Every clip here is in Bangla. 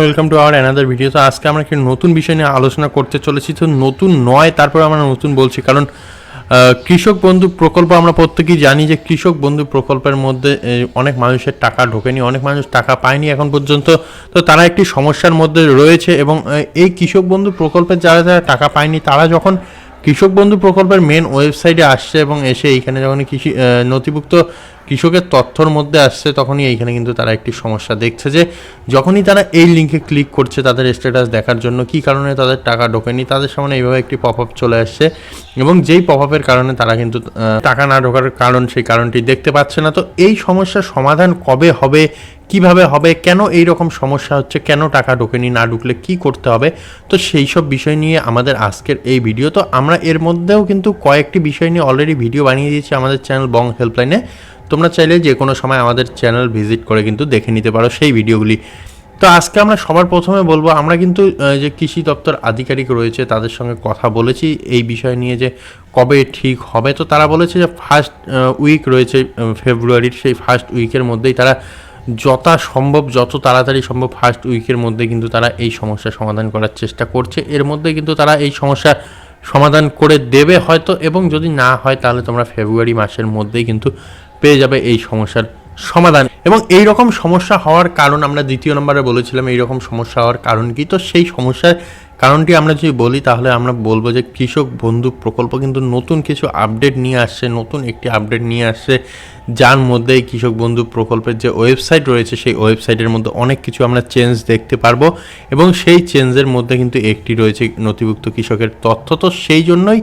Welcome to our another video তো আজকে আমরা একটি নতুন বিষয় নিয়ে আলোচনা করতে চলেছি। তো নতুন নয়, তারপর আমরা নতুন বলছি। কারণ কৃষক বন্ধু প্রকল্প আমরা প্রত্যেকেই জানি যে, কৃষক বন্ধু প্রকল্পের মধ্যে অনেক মানুষের টাকা ঢোকেনি, অনেক মানুষ টাকা পায়নি এখন পর্যন্ত। তো তারা একটি সমস্যার মধ্যে রয়েছে এবং এই কৃষক বন্ধু প্রকল্পের যারা যারা টাকা পায়নি, তারা যখন কৃষক বন্ধু প্রকল্পের মেন ওয়েবসাইটে আসছে এবং এসে এইখানে যখন কৃষি নথিভুক্ত কৃষকের তথ্যর মধ্যে আসছে, তখনই এইখানে কিন্তু তারা একটি সমস্যা দেখছে যে, যখনই তারা এই লিঙ্কে ক্লিক করছে তাদের স্ট্যাটাস দেখার জন্য, কি কারণে তাদের টাকা ঢোকেনি, তাদের সামনে এইভাবে একটি পপ আপ চলে আসছে এবং যেই পপ আপের কারণে তারা কিন্তু টাকা না ঢোকার কারণ, সেই কারণটি দেখতে পাচ্ছে না। তো এই সমস্যার সমাধান কবে হবে, কীভাবে হবে, কেন এই রকম সমস্যা হচ্ছে, কেন টাকা ঢোকেনি, না ঢুকলে কি করতে হবে, তো সেই সব বিষয় নিয়ে আমাদের আজকের এই ভিডিও তো আমরা এর মধ্যেও কিন্তু কয়েকটি বিষয় নিয়ে অলরেডি ভিডিও বানিয়ে দিয়েছি আমাদের চ্যানেল বং হেল্পলাইনে তোমরা চাইলে যে কোনো সময় আমাদের চ্যানেল ভিজিট করে কিন্তু দেখে নিতে পারো সেই ভিডিওগুলি। তো আজকে আমরা সবার প্রথমে বলব, আমরা কিন্তু যে কৃষি দপ্তর আধিকারিক রয়েছে, তাদের সঙ্গে কথা বলেছি এই বিষয় নিয়ে যে কবে ঠিক হবে। তো তারা বলেছে যে ফার্স্ট উইক রয়েছে ফেব্রুয়ারির সেই ফার্স্ট উইকের মধ্যেই তারা যথা সম্ভব, যত তাড়াতাড়ি সম্ভব ফার্স্ট উইকের মধ্যে কিন্তু তারা এই সমস্যার সমাধান করার চেষ্টা করছে। এর মধ্যে কিন্তু তারা এই সমস্যার সমাধান করে দেবে হয়তো, এবং যদি না হয় তাহলে তোমরা ফেব্রুয়ারি মাসের মধ্যেই কিন্তু পেয়ে যাবে এই সমস্যার সমাধান। এবং এই রকম সমস্যা হওয়ার কারণ আমরা দ্বিতীয় নম্বরে বলেছিলাম এই রকম সমস্যা হওয়ার কারণ কি? তো সেই সমস্যার কারণটি আমরা যদি বলি, তাহলে আমরা বলব যে কৃষক বন্ধু প্রকল্প কিন্তু নতুন কিছু আপডেট নিয়ে আসছে, নতুন একটি আপডেট নিয়ে আসছে, যার মধ্যে কৃষক বন্ধু প্রকল্পের যে ওয়েবসাইট রয়েছে, সেই ওয়েবসাইটের মধ্যে অনেক কিছু আমরা চেঞ্জ দেখতে পারব। এবং সেই চেঞ্জের মধ্যে কিন্তু একটি রয়েছে নথিভুক্ত কৃষকের তথ্য। তো সেই জন্যই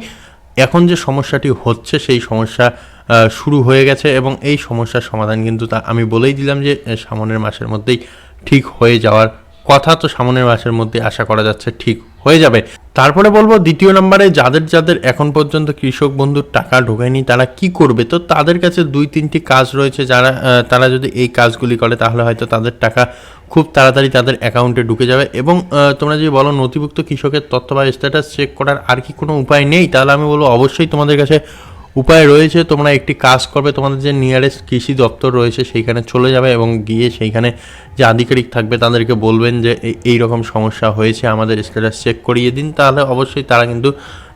এখন যে সমস্যাটি হচ্ছে, সেই সমস্যা শুরু হয়ে গেছে এবং এই সমস্যার সমাধান কিন্তু তা আমি বলেই দিলাম যে সামনের মাসের মধ্যেই ঠিক হয়ে যাওয়ার কথা তো সামনের মাসের মধ্যে আশা করা যাচ্ছে ঠিক হয়ে যাবে। তারপরে বলব দ্বিতীয় নম্বরে যাদের যাদের এখন পর্যন্ত কৃষক বন্ধুর টাকা ঢোকেনি, তারা কি করবে? তো তাদের কাছে দুই, তিনটি কাজ রয়েছে যারা তারা যদি এই কাজগুলি করে তাহলে হয়তো তাদের টাকা খুব তাড়াতাড়ি তাদের অ্যাকাউন্টে ঢুকে যাবে এবং তোমরা যদি বলো নথিভুক্ত কৃষকের তথ্য বা স্ট্যাটাস চেক করার আর কি কোনো উপায় নেই, তাহলে আমি বলব অবশ্যই তোমাদের কাছে উপায় রয়েছে, তোমরা একটি কাজ করবে, তোমাদের যে নিয়ারেস্ট কৃষি দপ্তর রয়েছে সেইখানে চলে যাবে এবং গিয়ে সেইখানে যে আধিকারিক থাকবে তাদেরকে বলবেন যে এই- রকম সমস্যা হয়েছে, আমাদের স্ট্যাটাস চেক করিয়ে দিন। তাহলে অবশ্যই তারা কিন্তু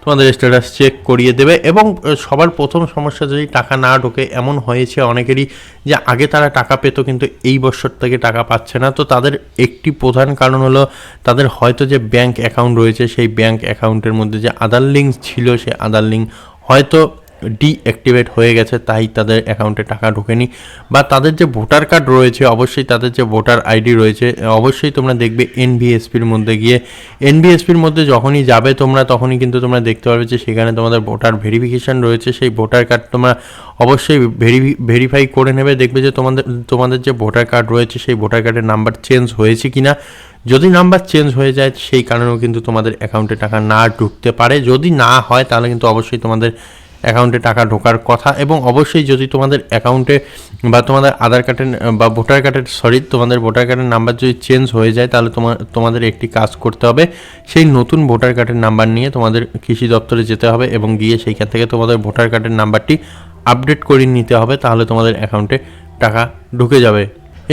তোমাদের স্ট্যাটাস চেক করিয়ে দেবে এবং সবার প্রথম সমস্যা যদি টাকা না ঢোকে, এমন হয়েছে অনেকেরই যে আগে তারা টাকা পেত কিন্তু এই বছর থেকে টাকা পাচ্ছে না। তো তাদের একটি প্রধান কারণ হলো, তাদের হয়তো যে ব্যাংক অ্যাকাউন্ট রয়েছে, সেই ব্যাংক অ্যাকাউন্টের মধ্যে যে আধার লিঙ্ক ছিল সেই আধার লিঙ্ক হয়তো ডিঅ্যাক্টিভেট হয়ে গেছে, তাই তাদের অ্যাকাউন্টে টাকা ঢোকেনি। বা তাদের যে ভোটার কার্ড রয়েছে, অবশ্যই তাদের যে ভোটার আইডি রয়েছে, অবশ্যই তোমরা দেখবে এনভিএসপির মধ্যে গিয়ে। এনভিএসপির মধ্যে যখনই যাবে তোমরা, তখনই কিন্তু তোমরা দেখতে পারবে যে সেখানে তোমাদের ভোটার ভেরিফিকেশন রয়েছে। সেই ভোটার কার্ড তোমরা অবশ্যই ভেরিফাই করে নেবে, দেখবে যে তোমাদের তোমাদের যে ভোটার কার্ড রয়েছে, সেই ভোটার কার্ডের নাম্বার চেঞ্জ হয়েছে কিনা। যদি নাম্বার চেঞ্জ হয়ে যায়, সেই কারণেও কিন্তু তোমাদের অ্যাকাউন্টে টাকা না ঢুকতে পারে। যদি না হয়, তাহলে কিন্তু অবশ্যই তোমাদের অ্যাকাউন্টে টাকা ঢোকার কথা এবং অবশ্যই যদি তোমাদের অ্যাকাউন্টে বা তোমাদের আধার কার্ডের বা ভোটার কার্ডের সরি তোমাদের ভোটার কার্ডের নাম্বার যদি চেঞ্জ হয়ে যায়, তাহলে তোমার তোমাদের একটি কাজ করতে হবে। সেই নতুন ভোটার কার্ডের নাম্বার নিয়ে তোমাদের কৃষি দপ্তরে যেতে হবে এবং গিয়ে সেইখান থেকে তোমাদের ভোটার কার্ডের নাম্বারটি আপডেট করে নিতে হবে, তাহলে তোমাদের অ্যাকাউন্টে টাকা ঢুকে যাবে।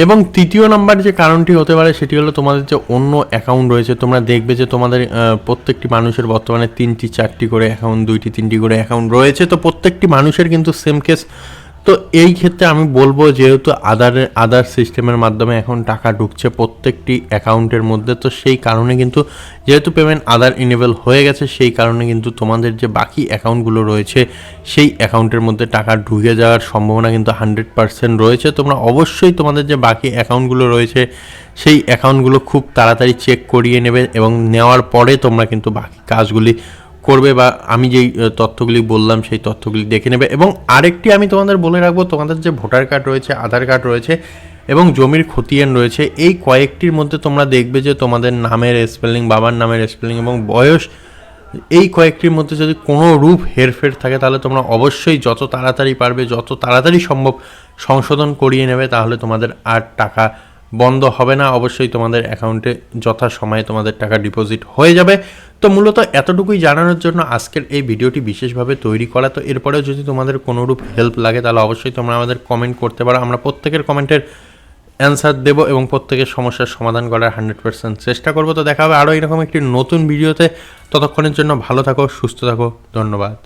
এবং তৃতীয় নাম্বার যে কারণটি হতে পারে, সেটি হলো তোমাদের যে অন্য অ্যাকাউন্ট রয়েছে, তোমরা দেখবে যে তোমাদের প্রত্যেকটি মানুষের বর্তমানে তিনটি, চারটি করে অ্যাকাউন্ট দুইটি, তিনটি করে অ্যাকাউন্ট রয়েছে। তো প্রত্যেকটি মানুষের কিন্তু সেম কেস তো এই ক্ষেত্রে আমি বলব যেহেতু আদার আদার সিস্টেমের মাধ্যমে এখন টাকা ঢুকছে প্রত্যেকটি অ্যাকাউন্টের মধ্যে, তো সেই কারণে কিন্তু যেহেতু পেমেন্ট আদার ইনেবল হয়ে গেছে, সেই কারণে কিন্তু তোমাদের যে বাকি অ্যাকাউন্টগুলো রয়েছে, সেই অ্যাকাউন্টের মধ্যে টাকা ঢুকে যাওয়ার সম্ভাবনা কিন্তু হান্ড্রেড পার্সেন্ট রয়েছে। তোমরা অবশ্যই তোমাদের যে বাকি অ্যাকাউন্টগুলো রয়েছে, সেই অ্যাকাউন্টগুলো খুব তাড়াতাড়ি চেক করিয়ে নেবে এবং নেওয়ার পরে তোমরা কিন্তু বাকি কাজগুলি করবে বা আমি যেই তথ্যগুলি বললাম সেই তথ্যগুলি দেখে নেবে। এবং আরেকটি আমি তোমাদের বলে রাখব, তোমাদের যে ভোটার কার্ড রয়েছে, আধার কার্ড রয়েছে এবং জমির খতিয়ান রয়েছে, এই কয়েকটির মধ্যে তোমরা দেখবে যে তোমাদের নামের স্পেলিং বাবার নামের স্পেলিং এবং বয়স, এই কয়েকটির মধ্যে যদি কোনো রূপ হেরফের থাকে তাহলে তোমরা অবশ্যই যত তাড়াতাড়ি পারবে, যত তাড়াতাড়ি সম্ভব সংশোধন করিয়ে নেবে, তাহলে তোমাদের আর টাকা বন্ধ হবে না, অবশ্যই তোমাদের অ্যাকাউন্টে যথা সময়ে তোমাদের টাকা ডিপোজিট হয়ে যাবে। তো মূলত এতটুকুই জানানোর জন্য আজকের এই ভিডিওটি বিশেষভাবে তৈরি করা। তো এরপরেও যদি তোমাদের কোনোরূপ হেল্প লাগে, তাহলে অবশ্যই তোমরা আমাদের কমেন্ট করতে পারো। আমরা প্রত্যেকের কমেন্টের অ্যান্সার দেবো এবং প্রত্যেকের সমস্যার সমাধান করার হান্ড্রেড পার্সেন্ট চেষ্টা করব। তো দেখা হবে আরও এরকম একটি নতুন ভিডিওতে। ততক্ষণের জন্য ভালো থাকো, সুস্থ থাকো। ধন্যবাদ।